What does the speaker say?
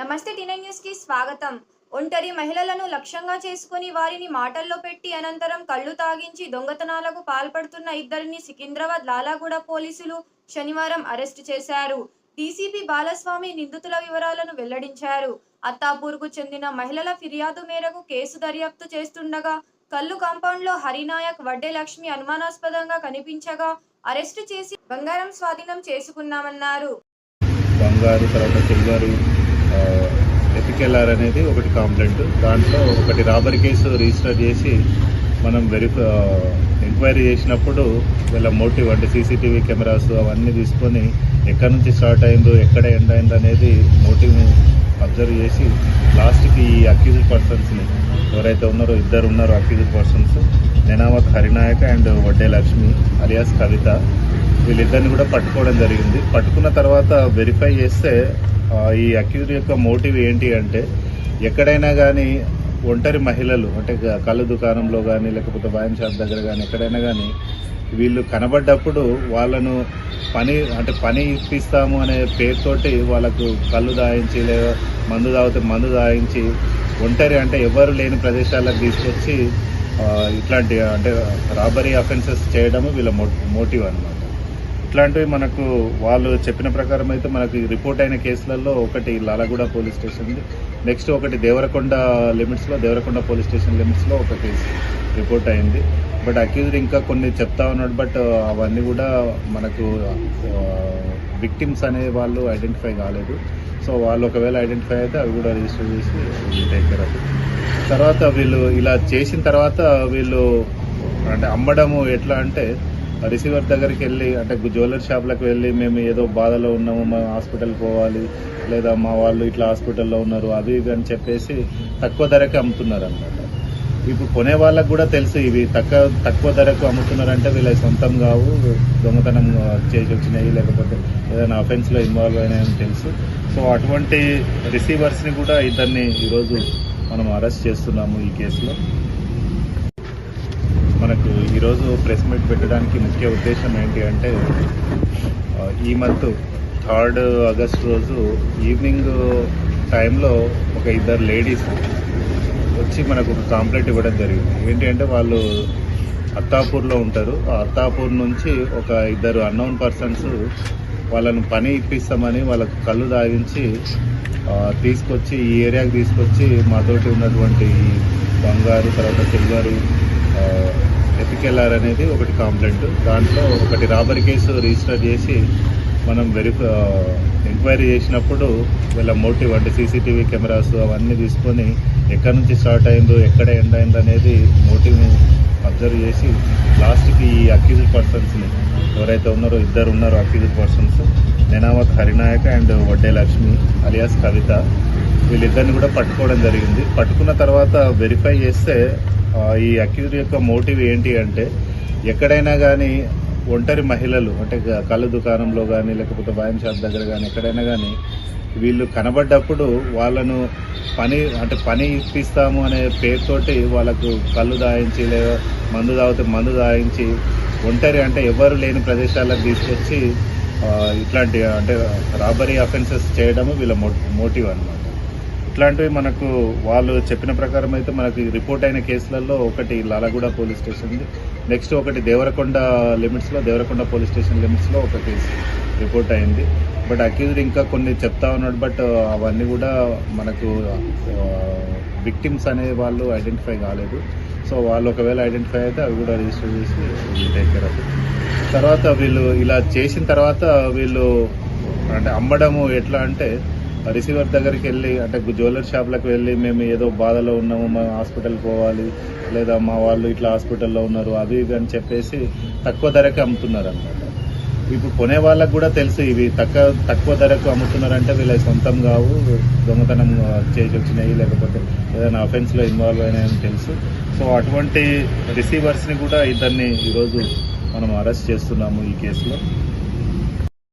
నమస్తే న్యూస్కి స్వాగతం. ఒంటరి మహిళలను లక్ష్యంగా చేసుకుని వారిని మాటల్లో పెట్టి అనంతరం కళ్ళు తాగించి దొంగతనాలకు పాల్పడుతున్న ఇద్దరిని సికింద్రాబాద్ లాలాగూడ పోలీసులు శనివారం అరెస్టు చేశారు. డీసీపీ బాలస్వామి నిందితుల వివరాలను వెల్లడించారు. అత్తాపూర్కు చెందిన మహిళల ఫిర్యాదు మేరకు కేసు దర్యాప్తు చేస్తుండగా కల్లు కాంపౌండ్లో హరినాయక్ వడ్డే లక్ష్మి అనుమానాస్పదంగా కనిపించగా అరెస్టు చేసి బంగారం స్వాధీనం చేసుకున్నామన్నారు. బంగారు తర్వాత సిల్వర్ ఎత్తుకెళ్ళారు అనేది ఒకటి కాంప్లైంట్ దాంట్లో ఒకటి రాబరీ కేసు రిజిస్టర్ చేసి మనం వెరిఫై ఎంక్వైరీ చేసినప్పుడు వీళ్ళ మోటివ్ అంటే సీసీటీవీ కెమెరాస్ అవన్నీ తీసుకొని ఎక్కడి నుంచి స్టార్ట్ అయిందో ఎక్కడ ఎండ్ అయిందో అనేది మోటివ్ని అబ్జర్వ్ చేసి లాస్ట్కి ఈ అక్యూజ్డ్ పర్సన్స్ని ఎవరైతే ఉన్నారో ఇద్దరు ఉన్నారో accused persons Nenamath Harinayaka and Vadde Lakshmi alias Kavitha వీళ్ళిద్దరిని కూడా పట్టుకోవడం జరిగింది. పట్టుకున్న తర్వాత వెరిఫై చేస్తే ఈ అక్యూజ్ యొక్క మోటివ్ ఏంటి అంటే ఎక్కడైనా కానీ ఒంటరి మహిళలు అంటే కళ్ళు దుకాణంలో కానీ లేకపోతే వైన్ షాప్ దగ్గర కానీ ఎక్కడైనా కానీ వీళ్ళు కనబడ్డప్పుడు వాళ్ళను పని అంటే పని ఇప్పిస్తాము అనే పేరుతోటి వాళ్ళకు కళ్ళు దాయించి లేదా మందు తాగితే మందు దాయించి ఒంటరి అంటే ఎవరు లేని ప్రదేశాలకు తీసుకొచ్చి ఇట్లాంటి అంటే రాబరీ అఫెన్సెస్ చేయడము వీళ్ళ మోటివ్ అనమాట ఇట్లాంటివి మనకు వాళ్ళు చెప్పిన ప్రకారం అయితే మనకి రిపోర్ట్ అయిన కేసులలో ఒకటి లాలగూడ పోలీస్ స్టేషన్ నెక్స్ట్ ఒకటి దేవరకొండ లిమిట్స్లో దేవరకొండ పోలీస్ స్టేషన్ లిమిట్స్లో ఒక కేసు రిపోర్ట్ అయింది. బట్ అక్యూజ్డ్ ఇంకా కొన్ని చెప్తా ఉన్నాడు బట్ అవన్నీ కూడా మనకు విక్టిమ్స్ అనే వాళ్ళు ఐడెంటిఫై కాలేదు. సో వాళ్ళు ఒకవేళ ఐడెంటిఫై అయితే అవి కూడా రిజిస్టర్ చేసి టేక్ కేర్ తర్వాత వీళ్ళు ఇలా చేసిన తర్వాత వీళ్ళు అంటే అమ్మడము ఎట్లా అంటే రిసీవర్ దగ్గరికి వెళ్ళి అంటే జ్యువెలరీ షాప్లకు వెళ్ళి మేము ఏదో బాధలో ఉన్నాము మా హాస్పిటల్ పోవాలి లేదా మా వాళ్ళు ఇట్లా హాస్పిటల్లో ఉన్నారు అవి ఇవి అని చెప్పేసి తక్కువ ధరకే అమ్ముతున్నారు అనమాట ఇప్పుడు కొనే వాళ్ళకు కూడా తెలుసు ఇవి తక్కువ తక్కువ ధరకు అమ్ముతున్నారంటే వీళ్ళ సొంతం కావు దొంగతనం చేసి వచ్చినాయి లేకపోతే ఏదైనా అఫెన్స్లో ఇన్వాల్వ్ అయినాయని తెలుసు. సో అటువంటి రిసీవర్స్ని కూడా ఇద్దరిని ఈరోజు మనం అరెస్ట్ చేస్తున్నాము ఈ కేసులో మనకు ఈరోజు ప్రెస్ మీట్ పెట్టడానికి ముఖ్య ఉద్దేశం ఏంటి అంటే ఈ మంత్ థర్డ్ ఆగస్ట్ రోజు ఈవినింగ్ టైంలో ఒక ఇద్దరు లేడీస్ వచ్చి మనకు ఒక కాంప్లైంట్ ఇవ్వడం జరిగింది. ఏంటి అంటే వాళ్ళు అత్తాపూర్లో ఉంటారు. ఆ అత్తాపూర్ నుంచి ఒక ఇద్దరు అన్నోన్ పర్సన్స్ వాళ్ళను పని ఇప్పిస్తామని వాళ్ళకు కళ్ళు దాగించి తీసుకొచ్చి ఈ ఏరియాకి తీసుకొచ్చి మాతోటి ఉన్నటువంటి బంగారు తర్వాత సిల్వరు ఎపికెల్ఆర్ అనేది ఒకటి కాంప్లైంట్ దాంట్లో ఒకటి రాబరీ కేసు రిజిస్టర్ చేసి మనం వెరిఫై ఎంక్వైరీ చేసినప్పుడు వీళ్ళ మోటివ్ అంటే సీసీటీవీ కెమెరాస్ అవన్నీ తీసుకొని ఎక్కడి నుంచి స్టార్ట్ అయిందో ఎక్కడ ఎండ్ అయిందో అనేది మోటివ్ని అబ్జర్వ్ చేసి లాస్ట్కి ఈ అక్యూజ్డ్ పర్సన్స్ని ఎవరైతే ఉన్నారో ఇద్దరు ఉన్నారో accused persons Nenamath Harinayak and Vadde Lakshmi alias Kavitha. వీళ్ళిద్దరిని కూడా పట్టుకోవడం జరిగింది. పట్టుకున్న తర్వాత వెరిఫై చేస్తే ఈ అక్యూజ్ యొక్క మోటివ్ ఏంటి అంటే ఎక్కడైనా కానీ ఒంటరి మహిళలు అంటే కళ్ళు దుకాణంలో కానీ లేకపోతే వైన్ షాప్ దగ్గర కానీ ఎక్కడైనా కానీ వీళ్ళు కనబడ్డప్పుడు వాళ్ళను పని అంటే పని ఇప్పిస్తాము అనే పేరుతోటి వాళ్ళకు కళ్ళు దాయించి లేదా మందు తాగితే మందు దాయించి ఒంటరి అంటే ఎవరు లేని ప్రదేశాలకు తీసుకొచ్చి ఇట్లాంటి అంటే రాబరీ అఫెన్సెస్ చేయడము వీళ్ళ మోటివ్ అనమాట ఇట్లాంటివి మనకు వాళ్ళు చెప్పిన ప్రకారం అయితే మనకి రిపోర్ట్ అయిన కేసులలో ఒకటి లాలగూడ పోలీస్ స్టేషన్ నెక్స్ట్ ఒకటి దేవరకొండ లిమిట్స్లో దేవరకొండ పోలీస్ స్టేషన్ లిమిట్స్లో ఒక కేసు రిపోర్ట్ అయింది. బట్ అక్యూజ్డ్ ఇంకా కొన్ని చెప్తా ఉన్నాడు. బట్ అవన్నీ కూడా మనకు విక్టిమ్స్ అనే వాళ్ళు ఐడెంటిఫై కాలేదు. సో వాళ్ళు ఒకవేళ ఐడెంటిఫై అయితే అవి కూడా రిజిస్టర్ చేసి టేక్ కేర్ తర్వాత వీళ్ళు ఇలా చేసిన తర్వాత వీళ్ళు అంటే అమ్మడము ఎట్లా అంటే రిసీవర్ దగ్గరికి వెళ్ళి అంటే జ్యువెలర్ షాప్లకు వెళ్ళి మేము ఏదో బాధలో ఉన్నాము మా హాస్పిటల్కి పోవాలి లేదా మా వాళ్ళు ఇట్లా హాస్పిటల్లో ఉన్నారు అవి ఇవి అని చెప్పేసి తక్కువ ధరకే అమ్ముతున్నారు అనమాట ఇప్పుడు కొనే వాళ్ళకు కూడా తెలుసు ఇవి తక్కువ తక్కువ ధరకు అమ్ముతున్నారంటే వీళ్ళ సొంతం కావు దొంగతనం చేసి వచ్చినాయి లేకపోతే ఏదైనా అఫెన్స్లో ఇన్వాల్వ్ అయినాయని తెలుసు. సో అటువంటి రిసీవర్స్ని కూడా ఇద్దరిని ఈరోజు మనం అరెస్ట్ చేస్తున్నాము ఈ కేసులో.